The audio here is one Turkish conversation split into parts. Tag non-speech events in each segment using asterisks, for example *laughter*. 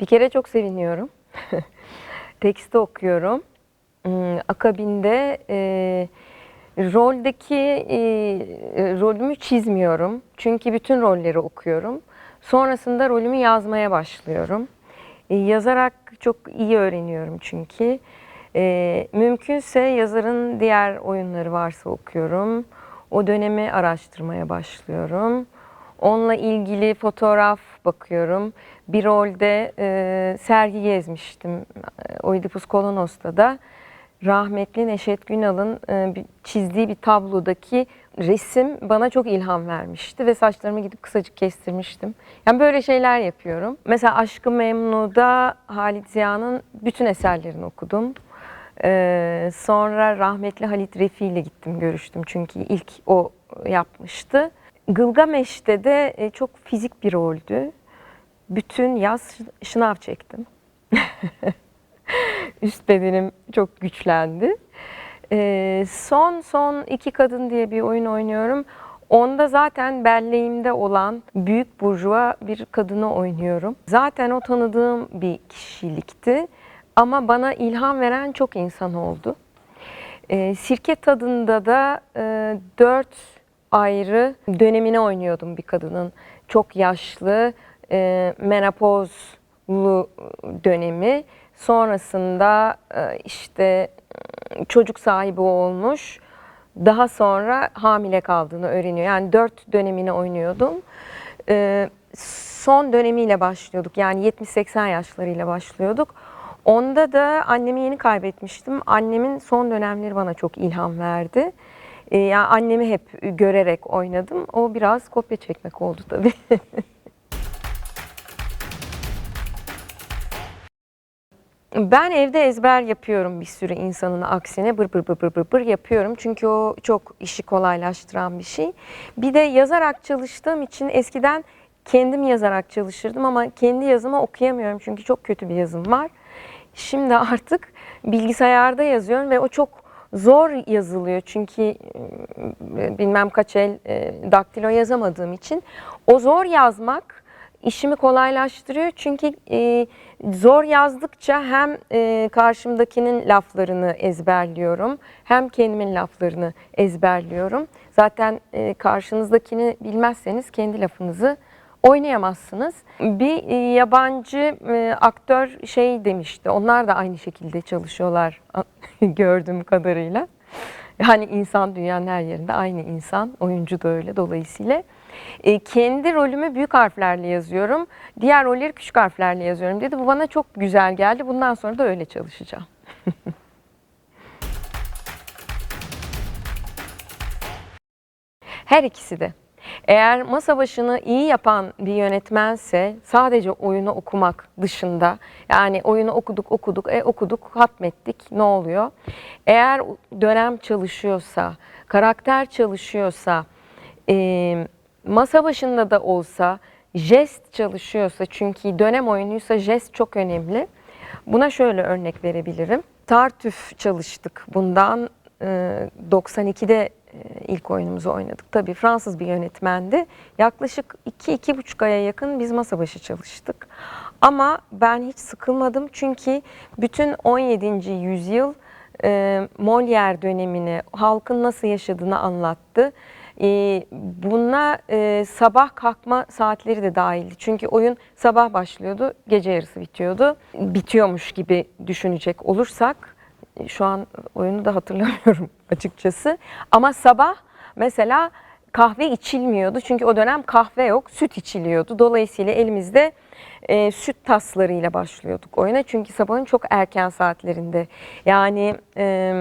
Bir kere çok seviniyorum. *laughs* Tekste okuyorum. Hmm, Akabinde e, roldeki e, rolümü çizmiyorum. Çünkü bütün rolleri okuyorum. Sonrasında rolümü yazmaya başlıyorum. E, yazarak çok iyi öğreniyorum çünkü. E, mümkünse yazarın diğer oyunları varsa okuyorum. O dönemi araştırmaya başlıyorum. Onunla ilgili fotoğraf bakıyorum. Bir rolde e, sergi gezmiştim. E, Oidipus Kolonos'ta da rahmetli Neşet Günal'ın e, çizdiği bir tablodaki resim bana çok ilham vermişti ve saçlarımı gidip kısacık kestirmiştim. Yani böyle şeyler yapıyorum. Mesela Aşkı Memnu'da Halit Ziya'nın bütün eserlerini okudum. Ee, sonra rahmetli Halit Refi ile gittim görüştüm çünkü ilk o yapmıştı. Gılgameş'te de e, çok fizik bir roldü. Bütün yaz şı- şınav çektim. *laughs* Üst bedenim çok güçlendi. Ee, son son iki kadın diye bir oyun oynuyorum. Onda zaten belleğimde olan büyük burjuva bir kadını oynuyorum. Zaten o tanıdığım bir kişilikti. Ama bana ilham veren çok insan oldu. Ee, sirke tadında da e, dört ayrı dönemini oynuyordum bir kadının. Çok yaşlı, e, menopozlu dönemi. Sonrasında e, işte e, çocuk sahibi olmuş. Daha sonra hamile kaldığını öğreniyor. Yani dört dönemini oynuyordum. E, son dönemiyle başlıyorduk. Yani 70-80 yaşlarıyla başlıyorduk. Onda da annemi yeni kaybetmiştim. Annemin son dönemleri bana çok ilham verdi. Ee, yani annemi hep görerek oynadım. O biraz kopya çekmek oldu tabii. *laughs* Ben evde ezber yapıyorum bir sürü insanın aksine bır bır bır bır bır yapıyorum. Çünkü o çok işi kolaylaştıran bir şey. Bir de yazarak çalıştığım için eskiden kendim yazarak çalışırdım ama kendi yazımı okuyamıyorum çünkü çok kötü bir yazım var. Şimdi artık bilgisayarda yazıyorum ve o çok zor yazılıyor çünkü e, bilmem kaç el e, daktilo yazamadığım için o zor yazmak işimi kolaylaştırıyor çünkü e, zor yazdıkça hem e, karşımdakinin laflarını ezberliyorum hem kendimin laflarını ezberliyorum. Zaten e, karşınızdakini bilmezseniz kendi lafınızı oynayamazsınız. Bir e, yabancı e, aktör şey demişti. Onlar da aynı şekilde çalışıyorlar *laughs* gördüğüm kadarıyla. Yani insan dünyanın her yerinde aynı insan. Oyuncu da öyle dolayısıyla. E, kendi rolümü büyük harflerle yazıyorum. Diğer rolleri küçük harflerle yazıyorum dedi. Bu bana çok güzel geldi. Bundan sonra da öyle çalışacağım. *laughs* Her ikisi de. Eğer masa başını iyi yapan bir yönetmense sadece oyunu okumak dışında yani oyunu okuduk okuduk e okuduk hatmettik ne oluyor? Eğer dönem çalışıyorsa, karakter çalışıyorsa, e, masa başında da olsa, jest çalışıyorsa çünkü dönem oyunuysa jest çok önemli. Buna şöyle örnek verebilirim. Tartüf çalıştık bundan e, 92'de e, ilk oyunumuzu oynadık. Tabii Fransız bir yönetmendi. Yaklaşık 2-2,5 aya yakın biz masa başı çalıştık. Ama ben hiç sıkılmadım çünkü bütün 17. yüzyıl e, Molière dönemini, halkın nasıl yaşadığını anlattı. E, buna e, sabah kalkma saatleri de dahildi. Çünkü oyun sabah başlıyordu, gece yarısı bitiyordu. Bitiyormuş gibi düşünecek olursak, şu an oyunu da hatırlamıyorum *laughs* açıkçası. Ama sabah mesela kahve içilmiyordu. Çünkü o dönem kahve yok, süt içiliyordu. Dolayısıyla elimizde e, süt taslarıyla başlıyorduk oyuna. Çünkü sabahın çok erken saatlerinde. Yani e,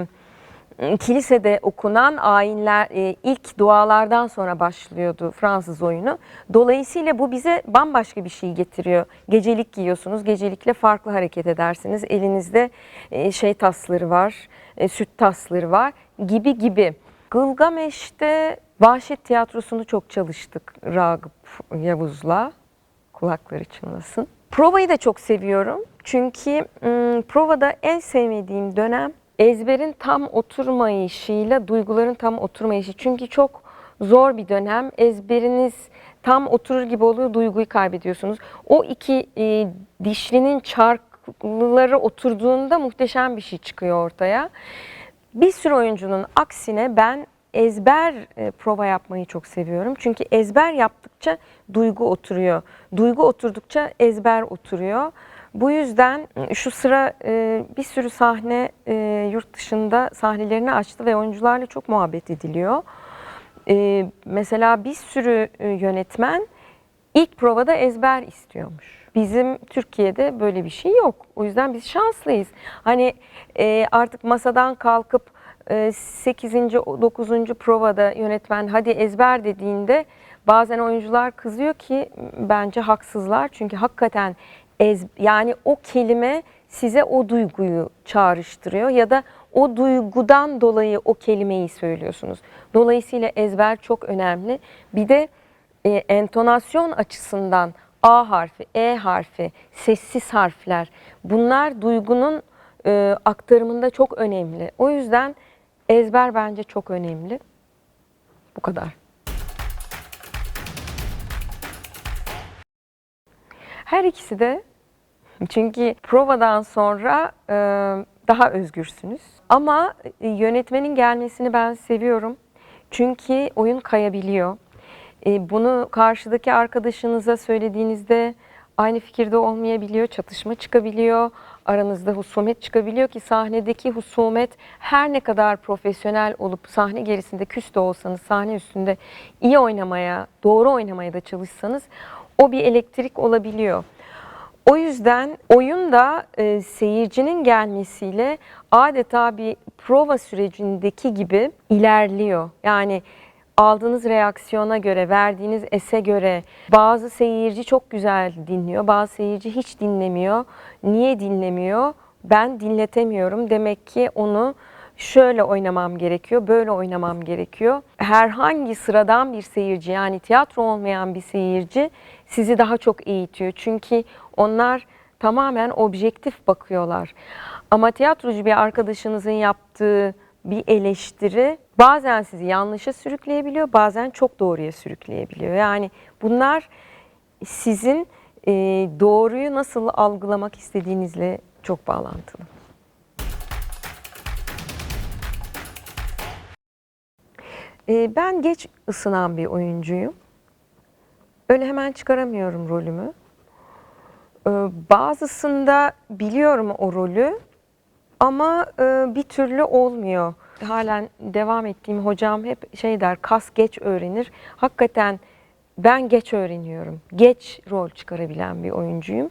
kilisede okunan ayinler e, ilk dualardan sonra başlıyordu Fransız oyunu. Dolayısıyla bu bize bambaşka bir şey getiriyor. Gecelik giyiyorsunuz, gecelikle farklı hareket edersiniz. Elinizde e, şey tasları var, e, süt tasları var gibi gibi. Gılgameş'te Vahşet Tiyatrosu'nu çok çalıştık Ragıp Yavuz'la. Kulakları çınlasın. Provayı da çok seviyorum. Çünkü provada en sevmediğim dönem ezberin tam oturmayışıyla duyguların tam oturmayışı. Çünkü çok zor bir dönem. Ezberiniz tam oturur gibi oluyor, duyguyu kaybediyorsunuz. O iki e, dişlinin çarkları oturduğunda muhteşem bir şey çıkıyor ortaya. Bir sürü oyuncunun aksine ben ezber e, prova yapmayı çok seviyorum. Çünkü ezber yaptıkça duygu oturuyor. Duygu oturdukça ezber oturuyor. Bu yüzden e, şu sıra e, bir sürü sahne e, yurt dışında sahnelerini açtı ve oyuncularla çok muhabbet ediliyor. Mesela bir sürü yönetmen ilk provada ezber istiyormuş. Bizim Türkiye'de böyle bir şey yok. O yüzden biz şanslıyız. Hani artık masadan kalkıp e, 8. 9. provada yönetmen hadi ezber dediğinde bazen oyuncular kızıyor ki bence haksızlar. Çünkü hakikaten ez, yani o kelime size o duyguyu çağrıştırıyor ya da o duygudan dolayı o kelimeyi söylüyorsunuz. Dolayısıyla ezber çok önemli. Bir de e, entonasyon açısından A harfi, E harfi, sessiz harfler bunlar duygunun e, aktarımında çok önemli. O yüzden ezber bence çok önemli. Bu kadar. Her ikisi de *laughs* çünkü provadan sonra e, daha özgürsünüz. Ama e, yönetmenin gelmesini ben seviyorum. Çünkü oyun kayabiliyor. E, bunu karşıdaki arkadaşınıza söylediğinizde aynı fikirde olmayabiliyor, çatışma çıkabiliyor, aranızda husumet çıkabiliyor ki sahnedeki husumet her ne kadar profesyonel olup sahne gerisinde küs de olsanız, sahne üstünde iyi oynamaya, doğru oynamaya da çalışsanız o bir elektrik olabiliyor. O yüzden oyun da e, seyircinin gelmesiyle adeta bir prova sürecindeki gibi ilerliyor. Yani aldığınız reaksiyona göre, verdiğiniz ese göre bazı seyirci çok güzel dinliyor, bazı seyirci hiç dinlemiyor. Niye dinlemiyor? Ben dinletemiyorum. Demek ki onu şöyle oynamam gerekiyor, böyle oynamam gerekiyor. Herhangi sıradan bir seyirci yani tiyatro olmayan bir seyirci sizi daha çok eğitiyor. Çünkü onlar tamamen objektif bakıyorlar. Ama tiyatrocu bir arkadaşınızın yaptığı bir eleştiri bazen sizi yanlışa sürükleyebiliyor, bazen çok doğruya sürükleyebiliyor. Yani bunlar sizin doğruyu nasıl algılamak istediğinizle çok bağlantılı. E, ben geç ısınan bir oyuncuyum. Öyle hemen çıkaramıyorum rolümü. E, bazısında biliyorum o rolü ama e, bir türlü olmuyor. Halen devam ettiğim hocam hep şey der, kas geç öğrenir. Hakikaten ben geç öğreniyorum. Geç rol çıkarabilen bir oyuncuyum.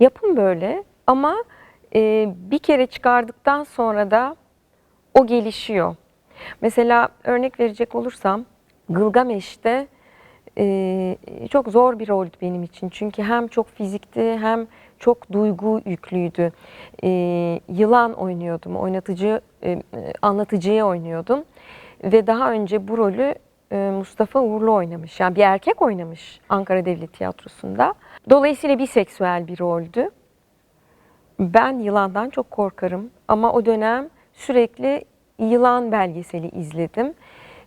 Yapım böyle ama e, bir kere çıkardıktan sonra da o gelişiyor. Mesela örnek verecek olursam Gılgameş'te e, çok zor bir roldü benim için. Çünkü hem çok fizikti hem çok duygu yüklüydü. E, yılan oynuyordum, oynatıcı, e, anlatıcıyı oynuyordum. Ve daha önce bu rolü e, Mustafa Uğurlu oynamış. Yani bir erkek oynamış Ankara Devlet Tiyatrosu'nda. Dolayısıyla biseksüel bir roldü. Ben yılandan çok korkarım ama o dönem sürekli yılan belgeseli izledim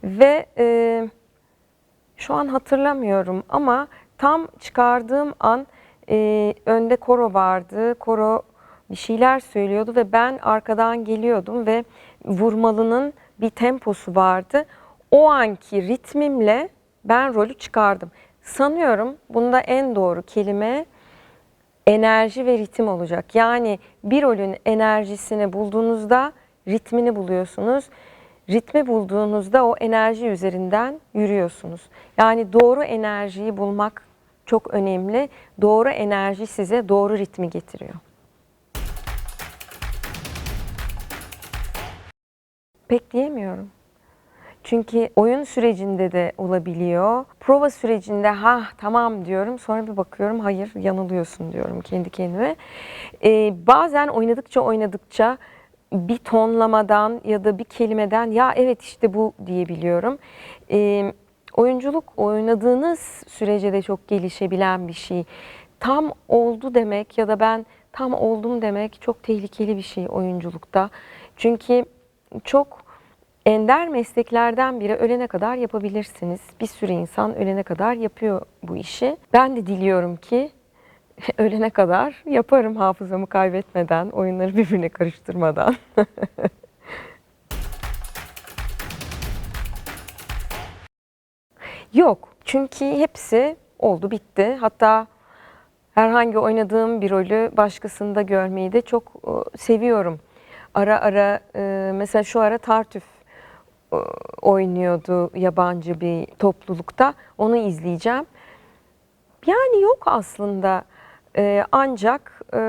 ve e, şu an hatırlamıyorum ama tam çıkardığım an e, önde koro vardı. Koro bir şeyler söylüyordu ve ben arkadan geliyordum ve vurmalının bir temposu vardı. O anki ritmimle ben rolü çıkardım. Sanıyorum bunda en doğru kelime enerji ve ritim olacak. Yani bir rolün enerjisini bulduğunuzda ritmini buluyorsunuz. Ritmi bulduğunuzda o enerji üzerinden yürüyorsunuz. Yani doğru enerjiyi bulmak çok önemli. Doğru enerji size doğru ritmi getiriyor. Pek diyemiyorum. Çünkü oyun sürecinde de olabiliyor. Prova sürecinde ha tamam diyorum. Sonra bir bakıyorum hayır yanılıyorsun diyorum kendi kendime. Ee, bazen oynadıkça oynadıkça bir tonlamadan ya da bir kelimeden ya evet işte bu diyebiliyorum. Ee, oyunculuk oynadığınız sürece de çok gelişebilen bir şey. Tam oldu demek ya da ben tam oldum demek çok tehlikeli bir şey oyunculukta. Çünkü çok ender mesleklerden biri ölene kadar yapabilirsiniz. Bir sürü insan ölene kadar yapıyor bu işi. Ben de diliyorum ki *laughs* ölene kadar yaparım hafızamı kaybetmeden, oyunları birbirine karıştırmadan. *laughs* Yok. Çünkü hepsi oldu bitti. Hatta herhangi oynadığım bir rolü başkasında görmeyi de çok e, seviyorum. Ara ara e, mesela şu ara Tartüf e, oynuyordu yabancı bir toplulukta. Onu izleyeceğim. Yani yok aslında. E, ancak e,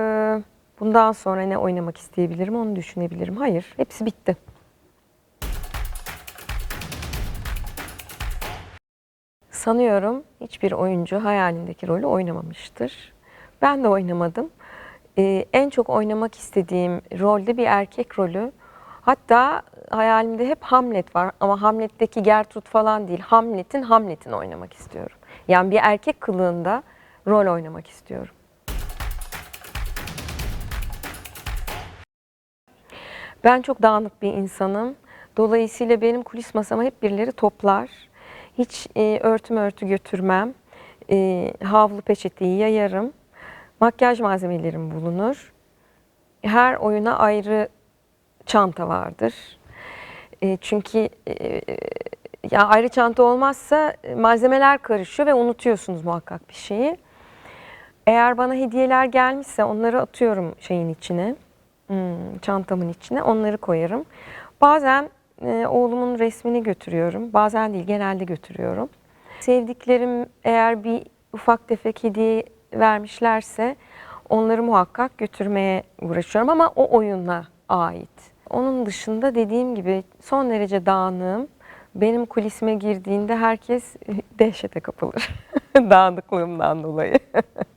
bundan sonra ne oynamak isteyebilirim onu düşünebilirim. Hayır, hepsi bitti. Sanıyorum hiçbir oyuncu hayalindeki rolü oynamamıştır. Ben de oynamadım. Ee, en çok oynamak istediğim rolde bir erkek rolü. Hatta hayalimde hep Hamlet var ama Hamlet'teki Gertrud falan değil. Hamlet'in Hamlet'ini oynamak istiyorum. Yani bir erkek kılığında rol oynamak istiyorum. Ben çok dağınık bir insanım. Dolayısıyla benim kulis masama hep birileri toplar. Hiç e, örtüm örtü götürmem. E, havlu peçeteyi yayarım. Makyaj malzemelerim bulunur. Her oyuna ayrı çanta vardır. E, çünkü e, ya ayrı çanta olmazsa e, malzemeler karışıyor ve unutuyorsunuz muhakkak bir şeyi. Eğer bana hediyeler gelmişse onları atıyorum şeyin içine, hmm, çantamın içine, onları koyarım. Bazen e, oğlumun resmini götürüyorum, bazen değil genelde götürüyorum. Sevdiklerim eğer bir ufak tefek hediye vermişlerse onları muhakkak götürmeye uğraşıyorum ama o oyuna ait. Onun dışında dediğim gibi son derece dağınığım. Benim kulisime girdiğinde herkes *laughs* dehşete kapılır. *laughs* Dağınıklığımdan dolayı. *laughs*